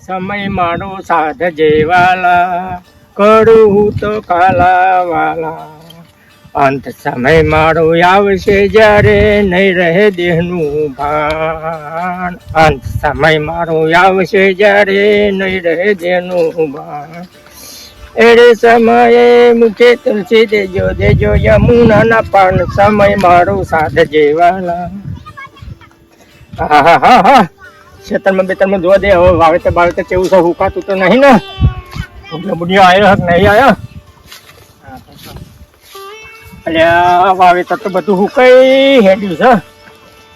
સમય મારો સાધ જેવાલા, કરું તો કાલાવાલા. અંત સમય મારો આવશે જ્યારે નહીં રહે દેહનું ભાન. અંત સમય મારો આવશે જ્યારે નહીં રહે દેહનું ભાન. એડે સમયે મુખે તુલસી દેજો દેજો યમુનાના પાન. સમય મારો સાધ જેવાલા. હા હા હા. ખેતરમાં બેતરમાં જોવા દે, હવે વાવેતર બાવેતર કેવું છે, હુકાતું તો નહીં ને. એટલે બુઢિયો આવ્યો હક નહીં આવ્યો અલ્યા વાવેતર તો બધું હુકાઈ હેડ્યું છે.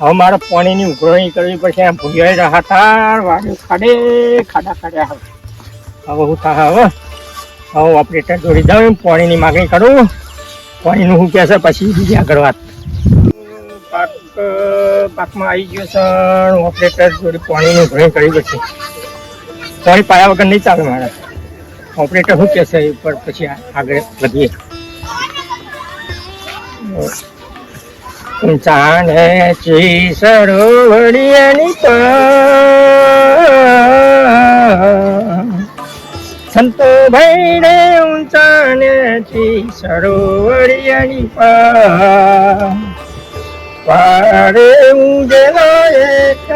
હવે મારે પાણીની ઉઘરણી કરવી પડશે. એમ ભૂયાઈ રહ્યા હતા વાડ્યું ખાડે, ખાડા ખાડ્યા હવે. હવે હું થા હવે હવે ઓપરેટર જોડી જાઉં, પાણીની માગણી કરું. પાણીનું હું કહેશે પછી બીજી આગળ વાત. પાકમાં આવી ગયો છે ઓપરેટર જોડે પાણીનું ઉઘરણી કરી પછી. પાણી પાયા વગર નહીં ચાલે મારે. ઓપરેટર શું કહેશે એ પર પછી આગળ વધીએ. ઊંચાને ચી સરોવરિયાની સંતો ભાઈને ઊંચાને ચી સરોવરિયાની પા પારે ઉજલા એક.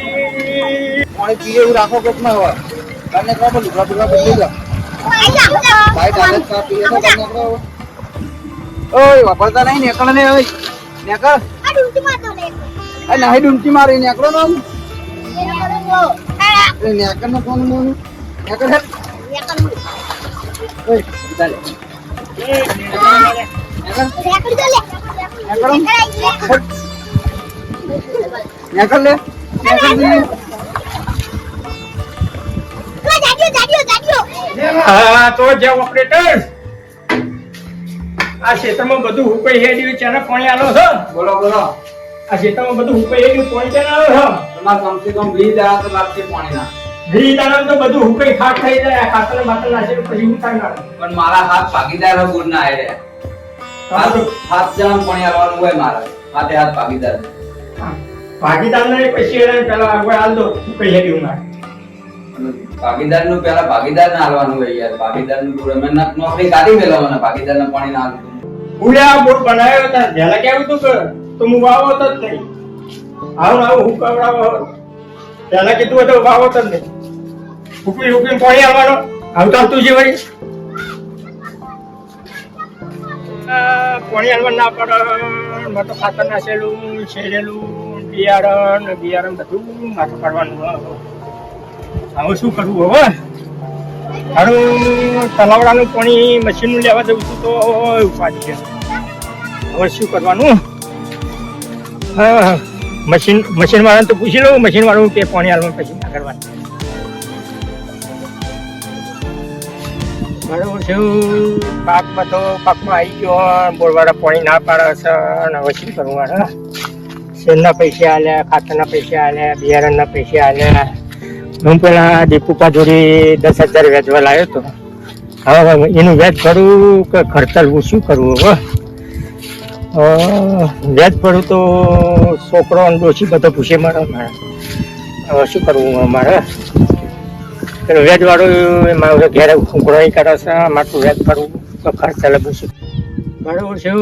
પાણી પીએ એવું રાખો કોક ના હોય તને કહો પણ લુગડા બુગડા બદલી દો બાઈક હાલે ચા પીએ તો તને કહો. ઓય વાપરતા નહીં નેકળ ને ઓય નેકળ આ નહીં ડૂમકી મારી નેકળો ને આમ. એ નેકળ ને કોણ ઓય ચાલે. લે. લે હા તો જે ઓપરેટર આ ક્ષેત્રમાં બધું હુકાઈ હેડ્યું છે અને પાણી આલો છો? બોલો બોલો. આ ક્ષેત્રમાં બધું હુકાઈ હેડ્યું પાણી ચાલે આલો છો? તમારે કમસે કમ વીસ દાડા તો લાગશે પાણીના ઘી દાણા તો બધું હુકઈ ખાટ થઈ જાય ખાતર બાતર નાખે પછી હું થાય ના પણ મારા હાથ ભાગીદાર હોય ગુડના આયરે. હાથ જણા પાણી આવવાનું હોય મારા. હાથે હાથ ભાગીદાર. ભાગીદાર ને પછી એને પેલા આગળ હાલ દો હુકાઈ હેડ્યું મારે ભાગીદારનું પેલા ભાગીદાર ને હાલવાનું હોય યાર. ભાગીદારનું પૂરે મેં ન- નોકરી કાઢી મેળવવાના ભાગીદાર ને પાણી ના હાલતું ઉડ્યા બોટ બનાવ્યો હતા પહેલા કેવું તું કે તો હું વાવો તો જ નહીં. આવું આવું હું કવડાવો પહેલા કીધું હતું ઊભા તો જ નહીં હુકવી હુકવી પાણી આવવાનો. આવતા આવતું છે વળી. પાણી આવવા ના પડે. મેં તો ખાતર નાખેલું શેરેલું બિયારણ બિયારણ બધું માથું કાઢવાનું હવે શું કરવું હવે? મારું તલાવડાનું પાણી મશીનનું લેવા જવું છું તો ઉપાડી છે હવે શું કરવાનું? હા મશીન મશીન વાળાને તો પૂછી લઉં મશીન વાળું કે પાણી હાલમાં પછી ના કરવા. બરાબર છે. પાકમાં તો પાકમાં આવી ગયો, બોરવાળા પાણી ના પાડે છે અને શું કરવું મારે શેરના પૈસા આલ્યા ખાતરના પૈસા આલ્યા બિયારણના પૈસા આલ્યા હું પેલા દીપુકા જોડી દસ હજાર વેચવા લાવ્યો હતો. હવે એનું વ્યાજ ભરવું કે ખર્ચલવું શું કરવું હવે? વ્યાજ ભરું તો છોકરો અને ડોશી બધો ભૂસે મારે, મારા. શું કરવું મારે પેલું વ્યાજ વાળું મારે ઘેરે ઉઘરાણી કરે છે માટલું વ્યાજ ભરવું તો ખર્ચ લખું છું. બરાબર છે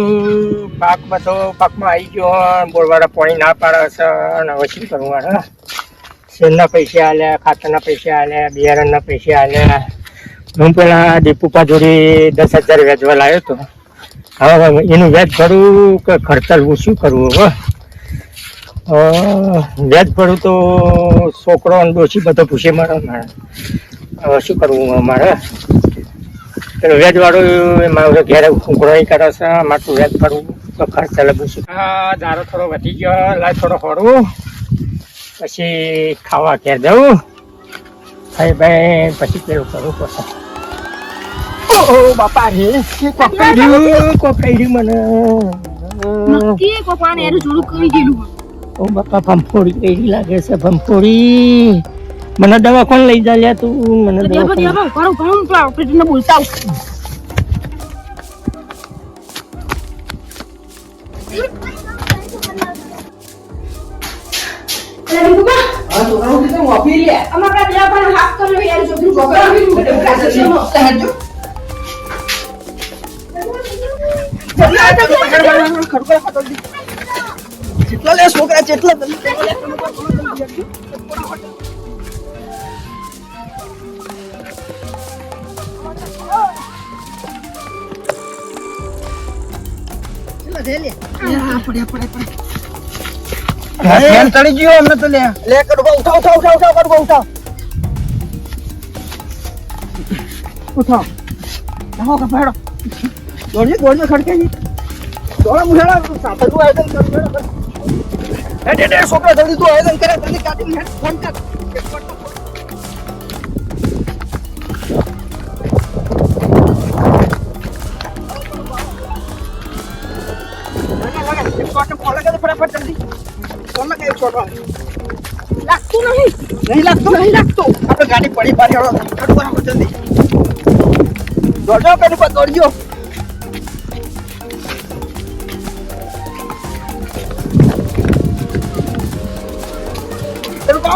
પાક બધો, પાકમાં આવી ગયો બોરવાળા પાણી ના પાડે છે અને હવે શું કરવું મારે? શેરના પૈસા આલ્યા ખાતરના પૈસા આલ્યા, બિયારણના પૈસા આલ્યા. હું પેલા દીપુપા જોડી દસ હજાર વ્યાજવા લાવ્યો હતો હવે એનું વ્યાજ ભરવું કે ખર્ચલવું શું કરવું હવે? વ્યાજ ભરવું તો છોકરો અને ડોશી બધો પૂછે મારે મારે. હવે શું કરવું મારે? પેલું વ્યાજ એમાં મારે ઘેરે ઉઘરાણી કરે છે માટલું વ્યાજ ભરવું તો ખર્ચ લખું છું હા દારો થોડો વધી ગયો, લાય થોડો હોડવું પછી ખાવા ઘેર જવું ભાઈ ભાઈ, પછી પેલું કરવું પડશે ઓહો બાપા રે કોકડ્યું કોકડ્યું મને નક્કી પપ્પાને એનું જોડું કરી દીધું ઓ બાપા ભંફોડી કેવી લાગે છે ભંફોડી મને દવા કોણ લઈ જા લ્યા તું મને દવા ત્યાં કોણ- પછી આપણે ઘણું ઘણું પેલા ઓપરેટરને બોલતા અમારા પેલા પણ હાથ કર્યો યાર છોકરી છોકરા હેડજો જેટલા લે છોકરા જેટલા ધ્યાન ચડી ગયો અમને તો લે લે કડવા ઉઠાવ ઉઠાવ ઉઠાવ ઉઠાવ કડવા ઉઠાવ ઉઠાવ આવો કપાડો દોડજે દોડજે ખડકે જી દોડા મુઠાડા સાથે તું આયોજન કર હેડ હેડ હેડ છોકરા જલ્દી તું આયોજન કરે જલ્દી કાઢી હેડ ફોન કર. લાગતું નહીં. નહીં લાગતું? નહીં લાગતું. આપણે ગાડી પડી પાડી જલ્દી દોડજો પેલી પર દોડજો.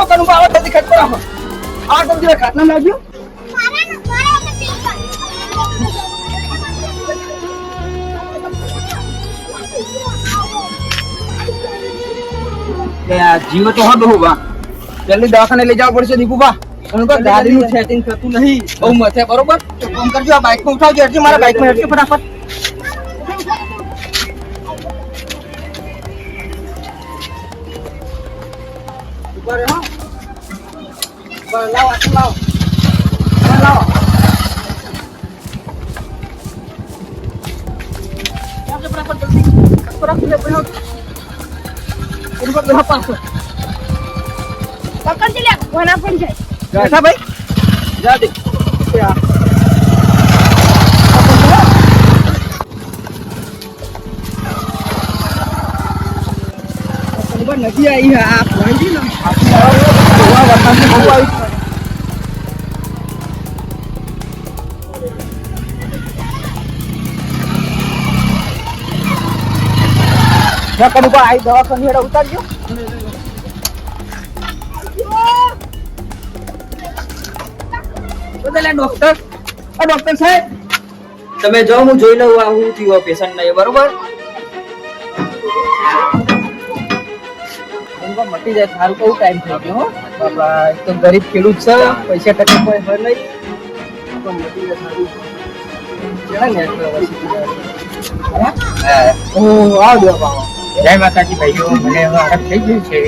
કાવો કનું આવો જલ્દી ખડ પડાવો આ જલ્દી ખાટલા લાગ્યો જીવ તો હદ હોવા જલ્દી દવાખાને લઈ જવા પડશે દીપુભા કે સેટિંગ થતું નહીં. બહુ મથે બરોબર? તો ફોન કરજો આ બાઇકમાં ઉઠાવજો હેડજો મારા બાઇકમાં હેડજો ફટાફટ. લાવો આટલું લાવો લાવો પાછો. લે વના પણ જાય ભાઈ જા દે નથી આવી આ પોઈન્ટ ને કનું ઉપર આવી દવાખાની હેડા ઉતારજો ડોક્ટર આ ડોક્ટર સાહેબ. તમે જાઓ હું જોઈ લઉં આ હું થયું પેશન્ટ ને બરોબર? મટી જાય સારું કયું ટાઈમ થઈ ગયો હો. બાપા ગરીબ ખેડૂત છે પૈસા ટકા કોઈ હોય નહીં. જાય માતાજી ભાઈઓ મને હવે આરામ થઈ ગયું છે.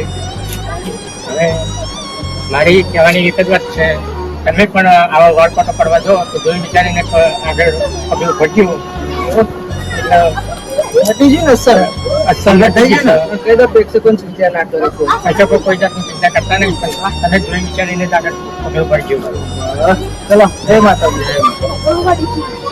હવે મારી કહેવાની એક જ વાત છે. તમે પણ આવા વર્કઆઉટો કરવા જો તો જોઈ વિચારીને આગળ પગલું એટલે મટી ગયું ને સર અસલ થઈ ગયું ને? કહી દો પ્રેક્ષકોને ચિંતા ના કરે કોઈ. અચ્છા કોઈ જાતની ચિંતા કરતા નહીં પણ તમે જોઈ વિચારીને જ આગળ પગલું ભરજો ચલો જય માતાજી જય માતાજી.